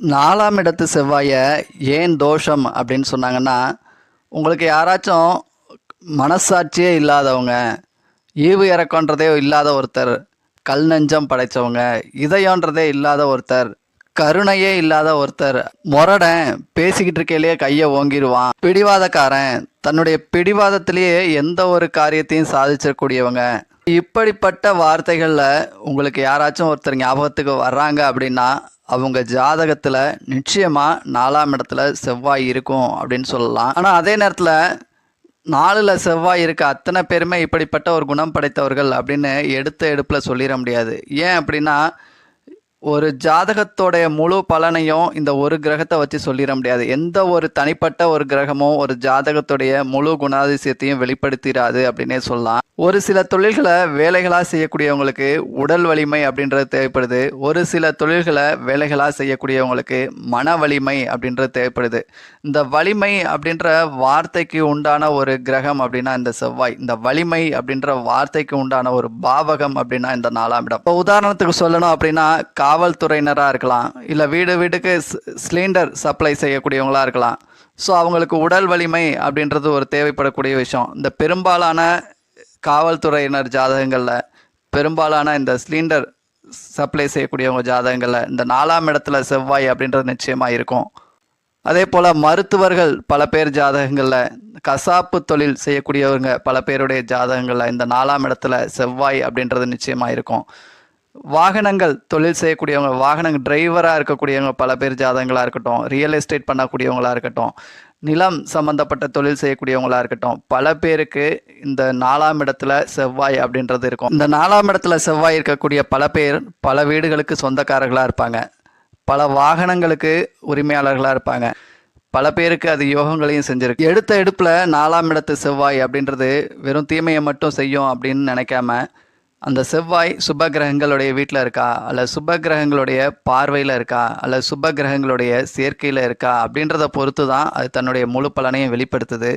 நாலாம் இடத்து செவ்வாயை ஏன் தோஷம் அப்படின்னு சொன்னாங்கன்னா உங்களுக்கு யாராச்சும் மனசாட்சியே இல்லாதவங்க ஈவு இறக்கன்றதே இல்லாத ஒருத்தர் கல் நெஞ்சம் படைச்சவங்க இதயன்றதே இல்லாத ஒருத்தர் கருணையே இல்லாத ஒருத்தர் முரடன் பேசிக்கிட்டு இருக்கையிலேயே கையை ஓங்கிடுவான் பிடிவாதக்காரன் தன்னுடைய பிடிவாதத்திலேயே எந்த ஒரு காரியத்தையும் சாதிச்சிடக்கூடியவங்க. இப்படிப்பட்ட வார்த்தைகளில் உங்களுக்கு யாராச்சும் ஒருத்தர் ஞாபகத்துக்கு வர்றாங்க அப்படின்னா அவங்க ஜாதகத்தில் நிச்சயமாக நாலாம் இடத்துல செவ்வாய் இருக்கும் அப்படின்னு சொல்லலாம். ஆனால் அதே நேரத்தில் நாலில் செவ்வாய் இருக்க அத்தனை பேருமே இப்படிப்பட்ட ஒரு குணம் படைத்தவர்கள் அப்படின்னு எடுத்த எடுப்பில் சொல்லிட முடியாது. ஏன் அப்படின்னா ஒரு ஜாதகத்தோடைய முழு பலனையும் இந்த ஒரு கிரகத்தை வச்சு சொல்லிட முடியாது. எந்த ஒரு தனிப்பட்ட ஒரு கிரகமும் ஒரு ஜாதகத்துடைய முழு குணாதிசயத்தையும் வெளிப்படுத்திடாது அப்படின்னே சொல்லலாம். ஒரு சில தொழில்களை வேலைகளாக செய்யக்கூடியவங்களுக்கு உடல் வலிமை அப்படின்றது தேவைப்படுது. ஒரு சில தொழில்களை வேலைகளாக செய்யக்கூடியவங்களுக்கு மன வலிமை அப்படின்றது தேவைப்படுது. இந்த வலிமை அப்படின்ற வார்த்தைக்கு உண்டான ஒரு கிரகம் அப்படின்னா இந்த செவ்வாய். இந்த வலிமை அப்படின்ற வார்த்தைக்கு உண்டான ஒரு பாவகம் அப்படின்னா இந்த நாலாம் இடம். இப்போ உதாரணத்துக்கு சொல்லணும் அப்படின்னா காவல்துறையினராக இருக்கலாம். இல்லை வீடு வீட்டுக்கு சிலிண்டர் சப்ளை செய்யக்கூடியவங்களாக இருக்கலாம். ஸோ அவங்களுக்கு உடல் வலிமை அப்படின்றது ஒரு தேவைப்படக்கூடிய விஷயம். இந்த பெரும்பாலான காவல்துறையினர் ஜாதகங்களில் பெரும்பாலான இந்த சிலிண்டர் சப்ளை செய்யக்கூடியவங்க ஜாதகங்களில் இந்த நாலாம் இடத்துல செவ்வாய் அப்படின்றது நிச்சயமாக இருக்கும். அதே போல் மருத்துவர்கள் பல பேர் ஜாதகங்களில் கசாப்பு தொழில் செய்யக்கூடியவங்க பல பேருடைய ஜாதகங்களில் இந்த நாலாம் இடத்துல செவ்வாய் அப்படின்றது நிச்சயமாக இருக்கும். வாகனங்கள் தொழில் செய்யக்கூடியவங்க வாகனங்கள் டிரைவராக இருக்கக்கூடியவங்க பல பேர் ஜாதகங்களாக இருக்கட்டும் ரியல் எஸ்டேட் பண்ணக்கூடியவங்களாக இருக்கட்டும் நிலம் சம்பந்தப்பட்ட தொழில் செய்யக்கூடியவங்களா இருக்கட்டும் பல பேருக்கு இந்த நாலாம் இடத்துல செவ்வாய் அப்படின்றது இருக்கும். இந்த நாலாம் இடத்துல செவ்வாய் இருக்கக்கூடிய பல பேர் பல வீடுகளுக்கு சொந்தக்காரர்களாக இருப்பாங்க. பல வாகனங்களுக்கு உரிமையாளர்களாக இருப்பாங்க. பல பேருக்கு அது யோகங்களையும் செஞ்சிருக்கு. எடுத்த எடுப்பில் நாலாம் இடத்து செவ்வாய் அப்படின்றது வெறும் தீமையை மட்டும் செய்யும் அப்படின்னு நினைக்காம அந்த செவ்வாய் சுப கிரகங்களுடைய வீட்டில் இருக்கா? அல்ல சுப கிரகங்களுடைய பார்வையில் இருக்கா? அல்ல சுப கிரகங்களுடைய சேர்க்கையில் இருக்கா? அப்படின்றத பொறுத்து தான் அது தன்னுடைய முழு பலனையும் வெளிப்படுத்துது.